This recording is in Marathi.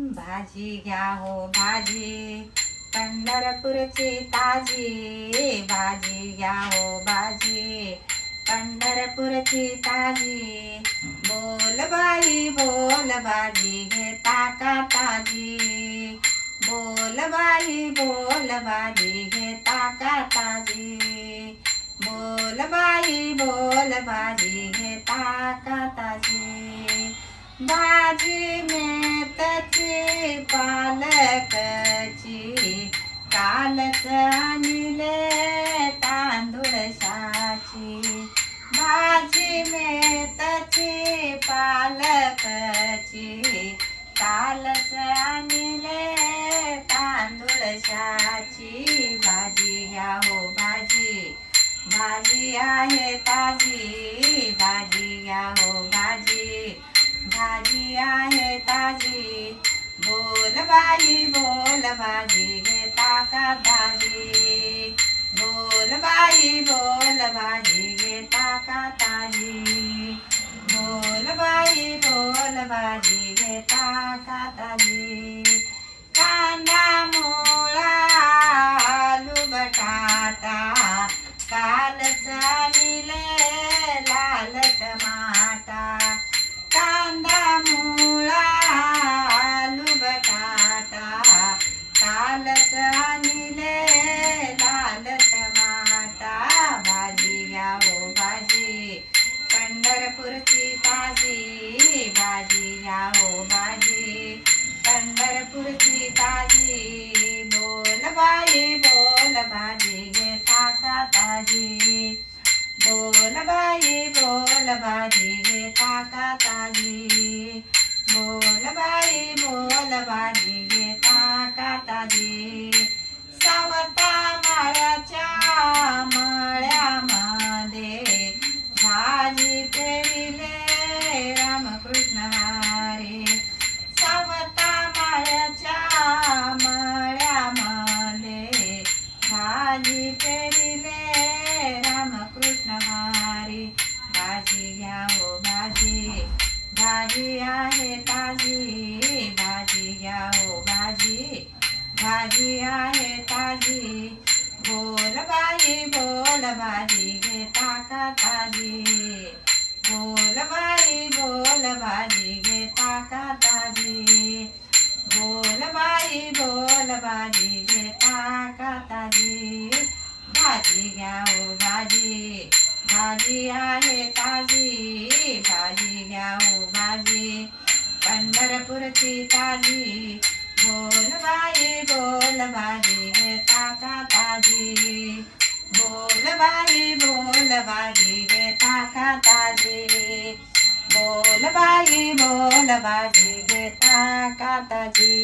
भाजी घ्या हो भाजी. पंढरपूरची ताजी. भाजी घ्या हो भाजी. पंढरपूरची ताजी. बोल बाई, बोल भाजी. घेता का ताजी? बोल बाई, बोल भाजी. घेता का ताजी? बोल बाई, बोल भाजी. घेता का ताजी? भाजी मेथची पालकची कालच आणले तांदूळशाची भाजी मेथची पालकची कालच आणले तांदूळशाची भाजी घ्या हो भाजी. भाजी आहे ताजी. भाजी घ्या हो भाजी आहे ताजी. बोल बाई बोल भाजी घेता का ताजी? बोल बाई बोल भाजी घेता का ताजी? बोल बाई बोल भाजी घेता का ताजी? कांदा मोळा आलू बटाटा कालच आणले लालच आणले लाल टमाटा भाजी घ्या हो भाजी. पंढरपूरची ताजी भाजी घ्या हो भाजी. पंढरपूरची ताजी बोल बाई बोल भाजी घेता का ताजी. बोल बाई बोल भाजी घेता का ताजी. का सावता माळ्याच्या माळ्यामध्ये भाजी पेरिले रामकृष्ण हरे. सावता माळ्याच्या माळ्यामध्ये भाजी पेरिले रामकृष्ण हरे. भाजी घ्या हो भाजी. भाजी आहे ताजी. भाजी आहे ताजी बोल बाई बोल भाजी घेता का ताजी। बोल बाई बोल भाजी घेता का ताजी। बोल बाई बोल भाजी घेता का ताजी। भाजी हो भाजी भाजी आहे ताजी। भाजी हो भाजी, पंढरपूरची ताजी। बोलबाई बोलबाई बेटा काताजी बोलबाई बोलबाई बेटा काताजी बोलबाई बोलबाई ताका ताजी